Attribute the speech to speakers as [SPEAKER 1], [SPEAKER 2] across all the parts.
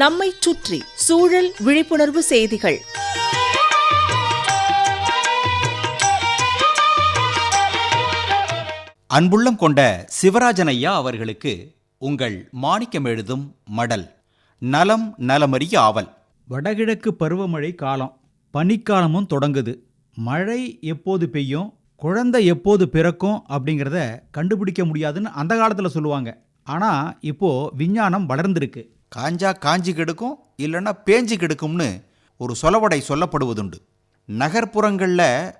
[SPEAKER 1] நம்மைச் சுற்றி சூழல் விழிப்புணர்வு செய்திகள்.
[SPEAKER 2] அன்புள்ளம் கொண்ட சிவராஜன் ஐயா அவர்களுக்கு உங்கள் மாணிக்கம் எழுதும் மடல் நலம் நலமறிய ஆவல்.
[SPEAKER 3] வடகிழக்கு பருவமழை காலம் பனிக்காலமும் தொடங்குது. மழை எப்போது பெய்யும் குழந்தை எப்போது பிறக்கும் அப்படிங்கிறத கண்டுபிடிக்க முடியாதுன்னு அந்த காலத்தில் சொல்லுவாங்க. ஆனால் இப்போ விஞ்ஞானம் வளர்ந்திருக்கு.
[SPEAKER 2] காஞ்சா காஞ்சி கெடுக்கும் இல்லைன்னா பேஞ்சு கெடுக்கும்னு ஒரு சொலவடை சொல்லப்படுவதுண்டு. நகர்ப்புறங்களில்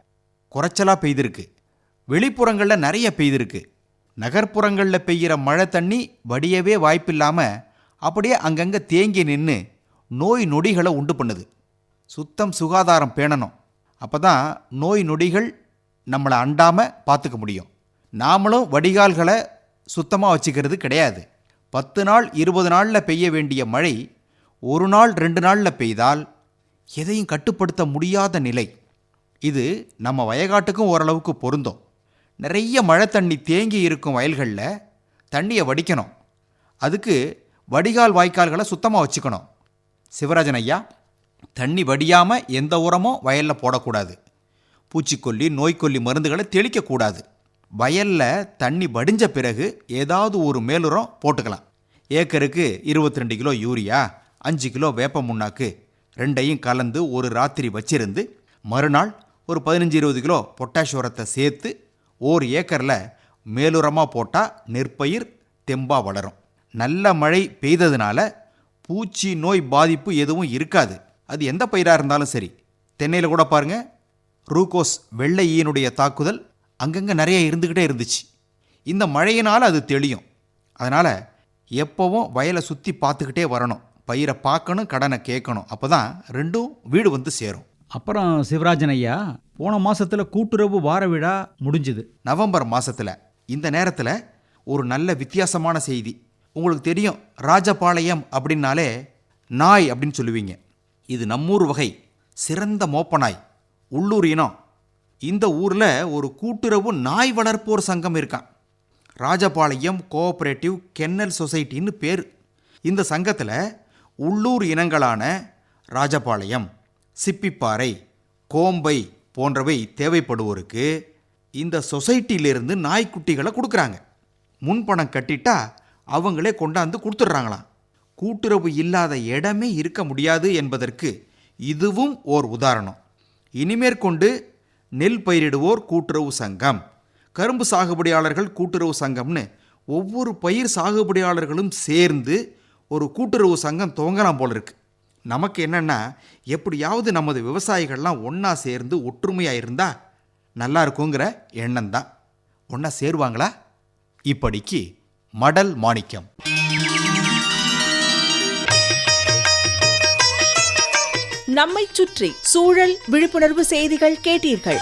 [SPEAKER 2] குறைச்சலாக பெய்திருக்கு. வெளிப்புறங்களில் நிறைய பெய்திருக்கு. நகர்ப்புறங்களில் பெய்கிற மழை தண்ணி வடியவே வாய்ப்பில்லாமல் அப்படியே அங்கங்கே தேங்கி நின்று நோய் நொடிகளை உண்டு பண்ணுது. சுத்தம் சுகாதாரம் பேணணும். அப்போ தான் நோய் நொடிகள் நம்மளை அண்டாமல் பார்த்துக்க முடியும். நாமளும் வடிகால்களை சுத்தமாக வச்சுக்கிறது கிடையாது. பத்து நாள் இருபது நாளில் பெய்ய வேண்டிய மழை ஒரு நாள் ரெண்டு நாளில் பெய்தால் எதையும் கட்டுப்படுத்த முடியாத நிலை. இது நம்ம வயகாட்டுக்கும் ஓரளவுக்கு பொருந்தும். நிறைய மழை தண்ணி தேங்கி இருக்கும் வயல்களில் தண்ணியை வடிக்கணும். அதுக்கு வடிகால் வாய்க்கால்களை சுத்தமாக வச்சுக்கணும். சிவராஜன் ஐயா தண்ணி வடியாமல் எந்த உரமும் வயலில் போடக்கூடாது. பூச்சிக்கொல்லி நோய்க்கொல்லி மருந்துகளை தெளிக்கக்கூடாது. வயலில் தண்ணி வடிஞ்ச பிறகு ஏதாவது ஒரு மேலுரம் போட்டுக்கலாம். ஏக்கருக்கு 22 கிலோ யூரியா அஞ்சு கிலோ வேப்ப முன்னாக்கு ரெண்டையும் கலந்து ஒரு ராத்திரி வச்சிருந்து மறுநாள் ஒரு பதினஞ்சு இருபது கிலோ பொட்டாஷ் உரத்தை சேர்த்து ஓர் ஏக்கரில் மேலுரமாக போட்டால் நெற்பயிர் தெம்பாக வளரும். நல்ல மழை பெய்ததுனால பூச்சி நோய் பாதிப்பு எதுவும் இருக்காது. அது எந்த பயிராக இருந்தாலும் சரி. தென்னையில் கூட பாருங்க. ரூகோஸ் வெள்ளையினுடைய தாக்குதல் அங்கங்கே நிறைய இருந்துக்கிட்டே இருந்துச்சு. இந்த மழையினால் அது தெளியும். அதனால் எப்போவும் வயலை சுற்றி பார்த்துக்கிட்டே வரணும். பயிரை பார்க்கணும் கடனை கேட்கணும். அப்போ தான் ரெண்டும் வீடு வந்து சேரும்.
[SPEAKER 3] அப்புறம் சிவராஜன் ஐயா போன மாசத்துல கூட்டுறவு வார விழா முடிஞ்சுது.
[SPEAKER 2] நவம்பர் மாசத்துல இந்த நேரத்தில் ஒரு நல்ல வித்தியாசமான செய்தி. உங்களுக்கு தெரியும் ராஜபாளையம் அப்படின்னாலே நாய் அப்படின்னு சொல்லுவீங்க. இது நம்மூர் வகை சிறந்த மோப்ப நாய் உள்ளூர் இனம். இந்த ஊரில் ஒரு கூட்டுறவு நாய் வளர்ப்போர் சங்கம் இருக்கான். ராஜபாளையம் கோஆப்ரேட்டிவ் கென்னல் சொசைட்டின்னு பேர். இந்த சங்கத்தில் உள்ளூர் இனங்களான ராஜபாளையம் சிப்பிப்பாறை கோம்பை போன்றவை தேவைப்படுவோருக்கு இந்த சொசைட்டியிலிருந்து நாய்க்குட்டிகளை கொடுக்குறாங்க. முன்பணம் கட்டிட்டா அவங்களே கொண்டாந்து கொடுத்துட்றாங்களாம். கூட்டுறவு இல்லாத இடமே இருக்க முடியாது என்பதற்கு இதுவும் ஓர் உதாரணம். இனிமேற்கொண்டு நெல் பயிரிடுவோர் கூட்டுறவு சங்கம் கரும்பு சாகுபடியாளர்கள் கூட்டுறவு சங்கம்னு ஒவ்வொரு பயிர் சாகுபடியாளர்களும் சேர்ந்து ஒரு கூட்டுறவு சங்கம் துவங்கலாம் போல இருக்கு. நமக்கு என்னென்னா எப்படியாவது நமது விவசாயிகள்லாம் ஒன்றா சேர்ந்து ஒற்றுமையாக இருந்தா நல்லா இருக்குங்கிற எண்ணம் தான் ஒன்றா சேருவாங்களா? இப்படிக்கு மடல் மாணிக்கம்.
[SPEAKER 1] நம்மை சுற்றி சூழல் விழிப்புணர்வு செய்திகள் கேட்டீர்கள்.